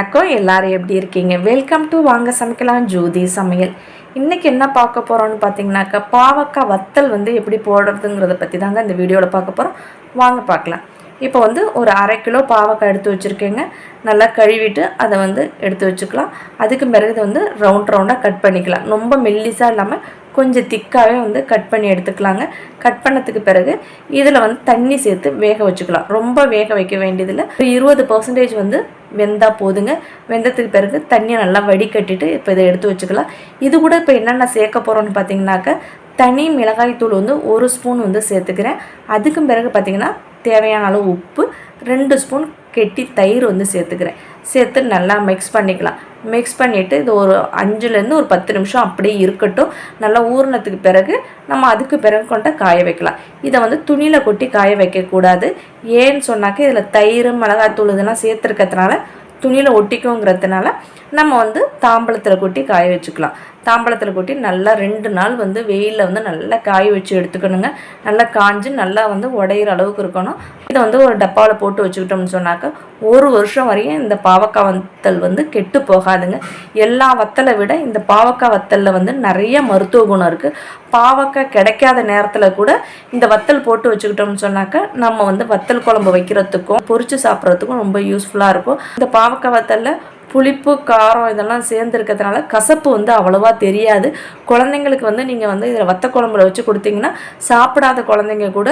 வணக்கம். எல்லாரும் எப்படி இருக்கீங்க? வெல்கம் டு வாங்க சமைக்கலாம் ஜோதி சமையல். இன்றைக்கி என்ன பார்க்க போகிறோன்னு பார்த்தீங்கன்னாக்கா பாவக்காய் வத்தல் வந்து எப்படி போடுறதுங்கிறத பற்றி தாங்க இந்த வீடியோவில் பார்க்க போகிறோம் வாங்க பார்க்கலாம். இப்போ வந்து ஒரு அரை கிலோ பாவக்காய் எடுத்து வச்சுருக்கேங்க. நல்லா கழுவிட்டு அதை வந்து எடுத்து வச்சுக்கலாம். அதுக்கு பிறகு இதை வந்து ரவுண்ட் ரவுண்டாக கட் பண்ணிக்கலாம். ரொம்ப மெல்லிஸாக இல்லாமல் கொஞ்சம் திக்காகவே வந்து கட் பண்ணி எடுத்துக்கலாங்க. கட் பண்ணதுக்கு பிறகு இதில் வந்து தண்ணி சேர்த்து வேக வச்சுக்கலாம். ரொம்ப வேக வைக்க வேண்டியதில்லை. ஒரு இருபது பர்சன்டேஜ் வந்து வெந்தால் போதுங்க. வெந்ததுக்கு பிறகு தண்ணியை நல்லா வடிகட்டிட்டு இப்போ இதை எடுத்து வச்சுக்கலாம். இது கூட இப்போ என்னென்ன சேர்க்க போகிறோன்னு பார்த்தீங்கன்னாக்க தனி மிளகாய்த்தூள் வந்து ஒரு ஸ்பூன் வந்து சேர்த்துக்கிறேன். அதுக்கும் பிறகு பார்த்திங்கன்னா தேவையான அளவு உப்பு ரெண்டு ஸ்பூன் கெட்டி தயிர் வந்து சேர்த்துக்கிறேன். சேர்த்து நல்லா மிக்ஸ் பண்ணிக்கலாம். மிக்ஸ் பண்ணிவிட்டு இது ஒரு அஞ்சுலேருந்து ஒரு பத்து நிமிஷம் அப்படியே இருக்கட்டும். நல்லா ஊறினத்துக்கு பிறகு நம்ம அதுக்கு பிறகு கொண்ட காய வைக்கலாம். இதை வந்து துணியில் கொட்டி காய வைக்கக்கூடாது. ஏன்னு சொன்னாக்க இதில் தயிர் மிளகாத்தூள் இதெல்லாம் சேர்த்துருக்கிறதுனால துணியில் ஒட்டிக்குங்கிறதுனால நம்ம வந்து தாம்பழத்தில் கொட்டி காய வச்சுக்கலாம். தாம்பழத்தில் கொட்டி நல்லா ரெண்டு நாள் வந்து வெயிலில் வந்து நல்லா காய வச்சு எடுத்துக்கணுங்க. நல்லா காஞ்சு நல்லா வந்து உடையிற அளவுக்கு இருக்கணும். இதை வந்து ஒரு டப்பாவில் போட்டு வச்சுக்கிட்டோம்னு சொன்னாக்க ஒரு வருஷம் வரையும் இந்த பாவக்காய் வத்தல் வந்து கெட்டு போகாதுங்க. எல்லா வத்தலை விட இந்த பாவக்காய் வத்தலில் வந்து நிறைய மருத்துவ குணம் இருக்குது பாவக்காய் கிடைக்காத நேரத்தில் கூட இந்த வத்தல் போட்டு வச்சுக்கிட்டோம்னு சொன்னாக்க நம்ம வந்து வத்தல் குழம்பு வைக்கிறதுக்கும் பொறிச்சு சாப்பிட்றதுக்கும் ரொம்ப யூஸ்ஃபுல்லாக இருக்கும். இந்த பாவக்காய் வத்தலில் புளிப்பு காரம் இதெல்லாம் சேர்ந்துருக்கிறதுனால கசப்பு வந்து அவ்வளோவா தெரியாது. குழந்தைங்களுக்கு வந்து நீங்கள் வந்து இதில் வத்த குழம்புல வச்சு கொடுத்தீங்கன்னா சாப்பிடாத குழந்தைங்க கூட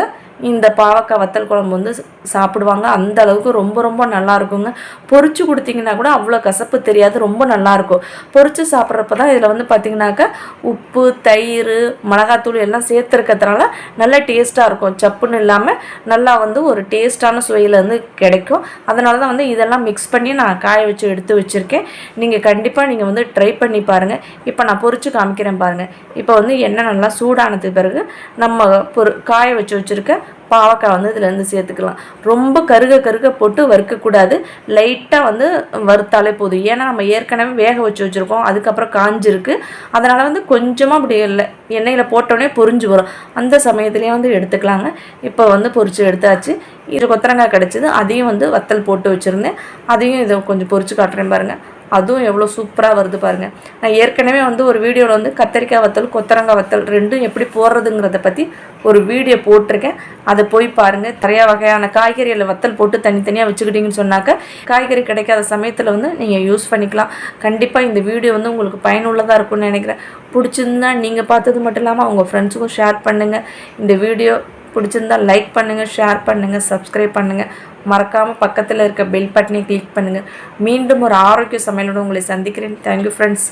இந்த பாவக்காய் வத்தல் குழம்பு வந்து சாப்பிடுவாங்க. அந்த அளவுக்கு ரொம்ப ரொம்ப நல்லா இருக்குங்க. பொறிச்சு கொடுத்தீங்கன்னா கூட அவ்வளோ கசப்பு தெரியாது ரொம்ப நல்லாயிருக்கும் பொறிச்சு சாப்பிட்றப்ப தான் இதில் வந்து பார்த்திங்கனாக்கா உப்பு தயிர் மிளகாத்தூள் எல்லாம் சேர்த்துருக்கிறதுனால நல்ல டேஸ்ட்டாக இருக்கும். சப்புன்னு இல்லாமல் நல்லா வந்து ஒரு டேஸ்ட்டான சுவையில் வந்து கிடைக்கும். அதனால தான் வந்து இதெல்லாம் மிக்ஸ் பண்ணி நான் காய வச்சு எடுத்து வச்சுருக்கேன். நீங்கள் கண்டிப்பாக நீங்கள் வந்து ட்ரை பண்ணி பாருங்கள் இப்போ நான் பொறிச்சு காமிக்கிறேன் பாருங்கள் இப்போ வந்து எண்ணெய் நல்லா சூடானதுக்கு பிறகு நம்ம பொரு காய வச்சு வச்சுருக்க பாவக்காய் வந்து இதுலேருந்து சேர்த்துக்கலாம். ரொம்ப கருக கருக போட்டு வறுக்கக்கூடாது. லைட்டாக வந்து வறுத்தாலே போதும். ஏன்னா நம்ம ஏற்கனவே வேக வச்சு வச்சுருக்கோம். அதுக்கப்புறம் காஞ்சிருக்கு. அதனால் வந்து கொஞ்சமாக அப்படி இல்லை. எண்ணெயில் போட்டோடனே பொரிஞ்சு வரும். அந்த சமயத்துலேயே வந்து எடுத்துக்கலாங்க. இப்போ வந்து பொறிச்சு எடுத்தாச்சு. இது கொத்தரங்காய் கிடச்சிது. அதையும் வந்து வத்தல் போட்டு வச்சுருந்தேன். அதையும் இதை கொஞ்சம் பொறிச்சு காட்டுறேன் பாருங்கள் அதுவும் எவ்வளோ சூப்பராக வருது பாருங்கள் நான் ஏற்கனவே வந்து ஒரு வீடியோவில் வந்து கத்தரிக்காய் வத்தல் கொத்தரங்காய் வத்தல் ரெண்டும் எப்படி போடுறதுங்கிறத பற்றி ஒரு வீடியோ போட்டிருக்கேன். அதை போய் பாருங்கள் நிறையா வகையான காய்கறிகளை வத்தல் போட்டு தனித்தனியாக வச்சுக்கிட்டிங்கன்னு சொன்னாக்க காய்கறி கிடைக்காத சமயத்தில் வந்து நீங்கள் யூஸ் பண்ணிக்கலாம். கண்டிப்பாக இந்த வீடியோ வந்து உங்களுக்கு பயனுள்ளதாக இருக்கும்னு நினைக்கிறேன். பிடிச்சிருந்தா நீங்கள் பார்த்தது மட்டும் இல்லாமல் உங்கள் ஃப்ரெண்ட்ஸுக்கும் ஷேர் பண்ணுங்கள் இந்த வீடியோ பிடிச்சிருந்தா லைக் பண்ணுங்கள் ஷேர் பண்ணுங்கள் சப்ஸ்கிரைப் பண்ணுங்கள் மறக்காமல் பக்கத்தில் இருக்க பெல் பட்டனை கிளிக் பண்ணுங்கள் மீண்டும் ஒரு ஆரோக்கிய சமையலோடு உங்களை சந்திக்கிறேன். Thank you friends